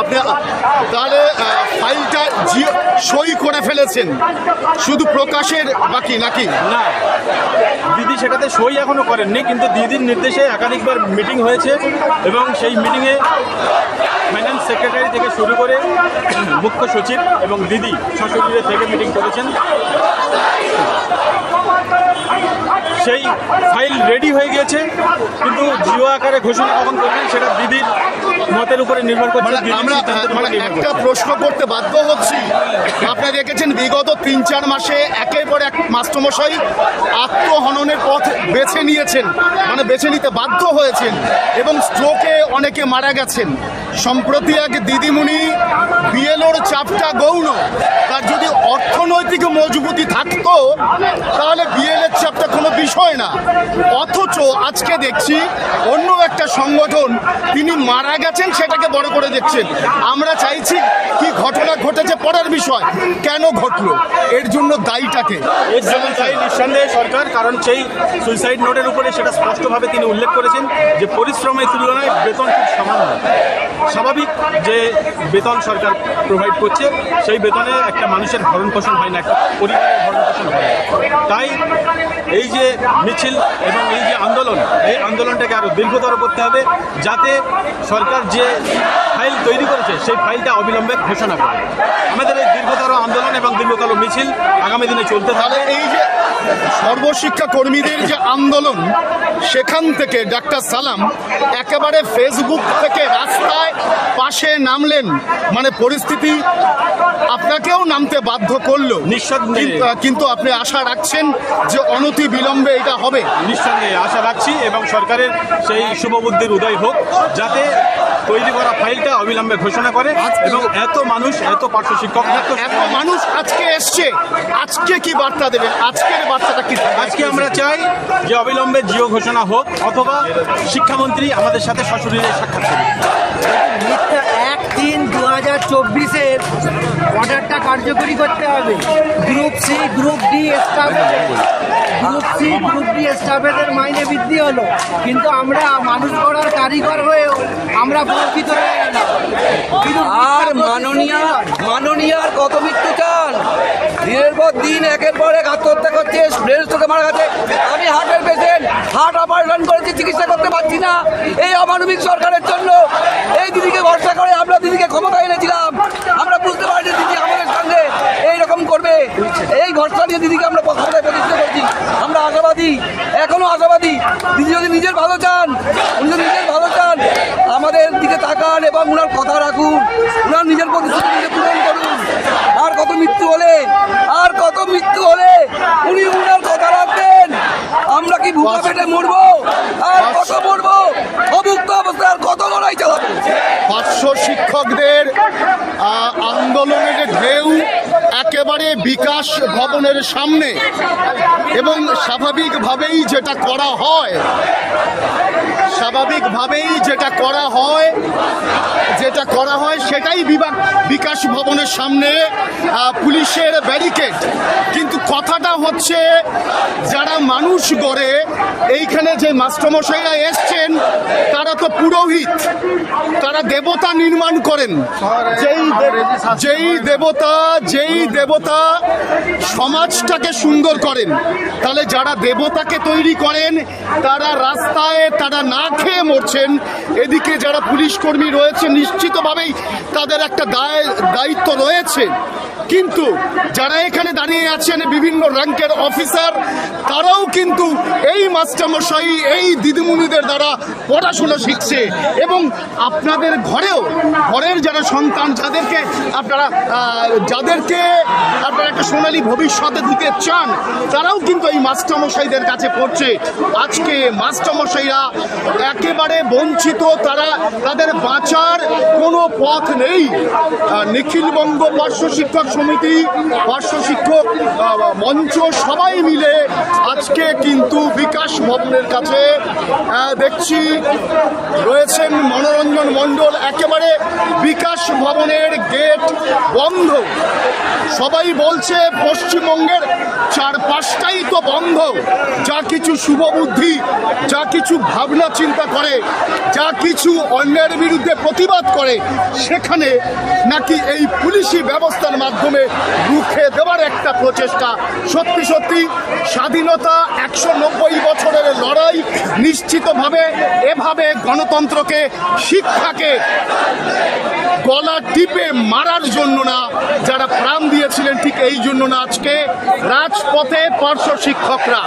আপনি তাহলে ফাইলটা সই করে ফেলেছেন। শুধু প্রকাশের বাকি নাকি? না, দিদি সেটাতে সই এখনও করেননি, কিন্তু দিদির নির্দেশে একাধিকবার মিটিং হয়েছে এবং সেই মিটিংয়ে ফাইন্যান্স সেক্রেটারি থেকে শুরু করে মুখ্য সচিব এবং দিদি সশরীরে থেকে মিটিং করেছেন। সেই ফাইল রেডি হয়ে গিয়েছে কিন্তু জিও আকারে ঘোষণা কখন করবেন সেটা দিদির মতের উপরে নির্ভর করছে মানে আমরা মানে একটা প্রশ্ন করতে বাধ্য হচ্ছি। আপনারা দেখেছেন বিগত তিন চার মাসে একের পর এক মাস্টারমশাই আত্মহননের পথ বেছে নিয়েছেন মানে বেছে নিতে বাধ্য হয়েছেন এবং স্ট্রোকে অনেকে মারা গেছেন। সম্প্রতি এক দিদিমণি বিএলওর চাপটা গৌণ। তার যদি অর্থনৈতিক মজবুতি থাকতো তাহলে বিএলের চাপটা কোনো বিষয় না। অথচ আজকে দেখছি অন্য একটা সংগঠন তিনি মারা গেছেন, সেটাকে বড় করে দেখছেন। আমরা চাইছি কি ঘটনা ঘটেছে পরের বিষয়। কেন ঘটলো? এর জন্য দায়ীটাকে। এর জন্য চাই নিঃসন্দেহে সরকার, কারণ সেই সুইসাইড নোটের উপরে সেটা স্পষ্টভাবে তিনি উল্লেখ করেছেন যে পরিশ্রমের তুলনায় বেতন খুব সামান্য। স্বাভাবিক যে বেতন সরকার প্রোভাইড করছে, সেই বেতনে একটা মানুষের ভরণ পোষণ হয় না, একটা পরিবারের ভরণ পোষণ হয়। তাই এই যে মিছিল এবং এই যে আন্দোলন, এই আন্দোলনটাকে আরও দীর্ঘতর করতে হবে যাতে সরকার যে ফাইল তৈরি করেছে, সেই ফাইলটা অবিলম্বে ঘোষণা করে। আমাদের এই দীর্ঘতর আন্দোলন এবং দীর্ঘতর মিছিল আগামী দিনে চলতে থাকবে। এই যে সর্বশিক্ষা কর্মীদের যে আন্দোলন, সেখান থেকে ডাক্তার সালাম একেবারে ফেসবুক থেকে রাস্তায় পাশে নামলেন মানে পরিস্থিতি আপনাকেও নামতে বাধ্য করল। কিন্তু- আপনি আশা রাখছেন যে অনতি বিলম্বে এটা হবে? নিঃসন্দেহে আশা রাখছি এবং সরকারের সেই শুভবুদ্ধির উদয় হোক যাতে তৈরি করা ফাইলটা অবিলম্বে ঘোষণা করে এবং এত মানুষ এত পার্শ্ব শিক্ষক এত এত মানুষ আজকে এসছে। আজকে কি বার্তা দেবেন আজকের বার্তাটা কি আজকে আমরা চাই যে অবিলম্বে জিও ঘোষণা হোক অথবা শিক্ষামন্ত্রী আমাদের সাথে সশরীরে সাক্ষাৎ করুন চব্বিশের অর্ডারটা কার্যকরী করতে হবে। Group C group D staff group C group D স্টাফেদের মাইনে বৃদ্ধি হলো। কিন্তু আমরা মানুষ করার কারিগর হয়েও আমরা বঞ্চিত গেলাম। কিন্তু আর মাননীয় মাননীয় আর কত মৃত্যু চান? দিনের পর দিন একের পর এক আত্মহত্যা করছে ব্রেন স্ট্রোকে মারা গেছে। আমি হার্টের পেশেন্ট হার্ট অপারেশন করেছি চিকিৎসা করতে পারছি না? এই অমানবিক সরকারের জন্য এই দিদিকে ভরসা করে আমরা দিদিকে ক্ষমতা এনেছিলাম। আমরা বুঝতে পারিনি দিদি আমাদের সঙ্গে এইরকম করবে। এই ভরসা নিয়ে দিদিকে আমরা ক্ষমতায় প্রতিষ্ঠা করছি। আমরা আশাবাদী, এখনও আশাবাদী। দিদি যদি নিজের ভালো চান, উনি যদি নিজের ভালো চান, আমাদের দিকে তাকান এবং ওনার কথা রাখুন উনার নিজের প্রতিশ্রুতি নিজে পূরণ করুন আর কত মৃত্যু হলে আর কত মৃত্যু হলে উনি উনার কথা রাখবেন পার্শ্ব শিক্ষকদের আন্দোলনের ঢেউ, একেবারে বিকাশ ভবনের সামনে। এবং স্বাভাবিকভাবেই যেটা করা হয়, স্বাভাবিকভাবেই যেটা করা হয় যেটা করা হয় সেটাই বিভাগ বিকাশ ভবনের সামনে পুলিশের ব্যারিকেড। কিন্তু কথাটা হচ্ছে, যারা মানুষ গড়ে, এইখানে যে মাস্টারমশাইরা এসছেন, তারা তো পুরোহিত। তারা দেবতা নির্মাণ করেন। যেই যেই দেবতা যেই দেবতা সমাজটাকে সুন্দর করেন, তাহলে যারা দেবতাকে তৈরি করেন, তারা রাস্তায় তারা না খেয়ে মরছেন। এদিকে যারা পুলিশ কর্মী রয়েছে নিশ্চিতভাবেই তাদের একটা দায়, দায়িত্ব রয়েছে। কিন্তু যারা এখানে দাঁড়িয়ে আছেন বিভিন্ন র্যাঙ্কের অফিসার, তারাও কিন্তু এই মাস্টারমশাই, এই দিদিমণিদের দ্বারা পড়াশোনা শিখছে এবং আপনাদের ঘরেও, ঘরের যারা সন্তান, যাদেরকে আপনারা যাদেরকে আপনারা একটা সোনালী ভবিষ্যতে দিতে চান, তারাও কিন্তু এই মাস্টারমশাইদের কাছে পড়ছে। আজকে মাস্টারমশাইরা একেবারে বঞ্চিত, তারা তাদের বাঁচার কোনো পথ নেই। নিখিলবঙ্গ পার্শ্ব শিক্ষক সমিতি, পার্শ্ব শিক্ষক মঞ্চ সবাই মিলে আজকে কিন্তু বিকাশ ভবনের কাছে দেখছি রয়েছেন মনোরঞ্জন মণ্ডল। একেবারে বিকাশ ভবনের গেট বন্ধ। সবাই বলছে পশ্চিমবঙ্গের চার পাঁচটাই তো বন্ধ। যা কিছু শুভ বুদ্ধি, যা কিছু ভাবনা চিন্তা করে, যা কিছু অন্যের বিরুদ্ধে প্রতিবাদ করে, সেখানে নাকি এই পুলিশি ব্যবস্থার মাধ্যমে রুখে দেওয়ার একটা প্রচেষ্টা। সত্যি সত্যি, স্বাধীনতা একশো নব্বই বছরের লড়াই নিশ্চিতভাবে এভাবে গণতন্ত্রকে, শিক্ষাকে গলা টিপে মারার জন্য না, যারা প্রাণ দিয়েছিলেন ঠিক এই জন্য না, আজকে রাজপথে পার্শ্ব শিক্ষকরা।